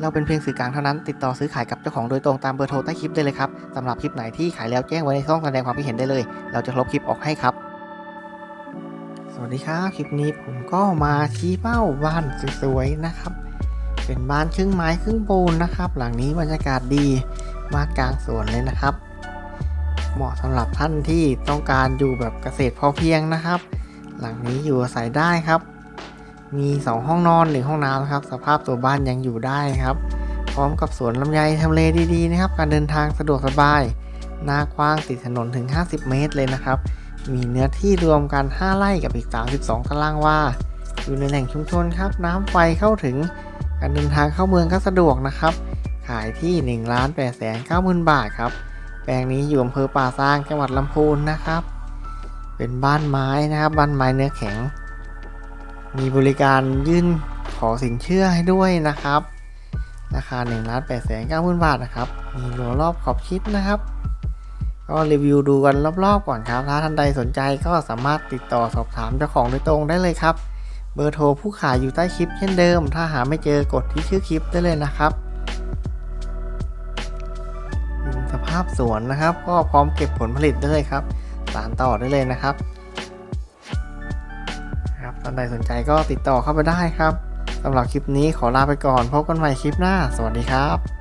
เราเป็นเพียงสื่อกลางเท่านั้น ติดต่อซื้อขายกับเจ้าของโดยตรงตามเบอร์โทรใต้คลิปได้เลยครับสำหรับคลิปไหนที่ขายแล้วแจ้งไว้ในช่องแสดงความคิดเห็นได้เลย เราจะลบคลิปออกให้ครับ สวัสดีครับคลิปนี้ผมก็มาชี้เป้าบ้านสวยๆนะครับ เป็นบ้านครึ่งไม้ครึ่งปูนนะครับ หลังนี้บรรยากาศดีมากกลางสวนเลยนะครับ เหมาะสำหรับท่านที่ต้องการอยู่แบบเกษตรพอเพียงนะครับ หลังนี้อยู่อาศัยได้ครับ มี 2 ห้องนอนหนึ่งห้องน้ำนะครับ สภาพตัวบ้านยังอยู่ได้ครับ พร้อมกับสวนลำไยทำเลดีๆนะครับ การเดินทางสะดวกสบาย หน้ากว้างติดถนนถึง 50 เมตรเลยนะครับ มีเนื้อที่รวมกัน 5 ไร่กับอีก 32 ตารางวา อยู่ในแหล่งชุมชนครับ น้ำไฟเข้าถึง การเดินทางเข้าเมืองก็สะดวกนะครับ ขายที่1ล้าน8 9 0 0 0 0บาทครับ แปลงนี้อยู่อำเภอป่าซางจังหวัดลำพูนนะครับ เป็นบ้านไม้นะครับ บ้านไม้เนื้อแข็ง มีบริการยื่นขอสินเชื่อให้ด้วยนะครับ ราคา1ล้าน8 9 0 0 0 0บาทนะครับ มีรั้วรอบขอบชิดนะครับ ก็รีวิวดูกันรอบๆก่อนครับ ถ้าท่านใดสนใจก็สามารถติดต่อสอบถามเจ้าของโดยตรงได้เลยครับ เบอร์โทรผู้ขายอยู่ใต้คลิปเช่นเดิม ถ้าหาไม่เจอกดที่ชื่อคลิปได้เลยนะครับ สภาพสวนนะครับ ก็พร้อมเก็บผลผลิตได้เลยครับ สารต่อได้เลยนะครับ ท่านใดสนใจก็ติดต่อเข้าไปได้ครับสำหรับคลิปนี้ขอลาไปก่อน พบกันใหม่คลิปหน้า สวัสดีครับ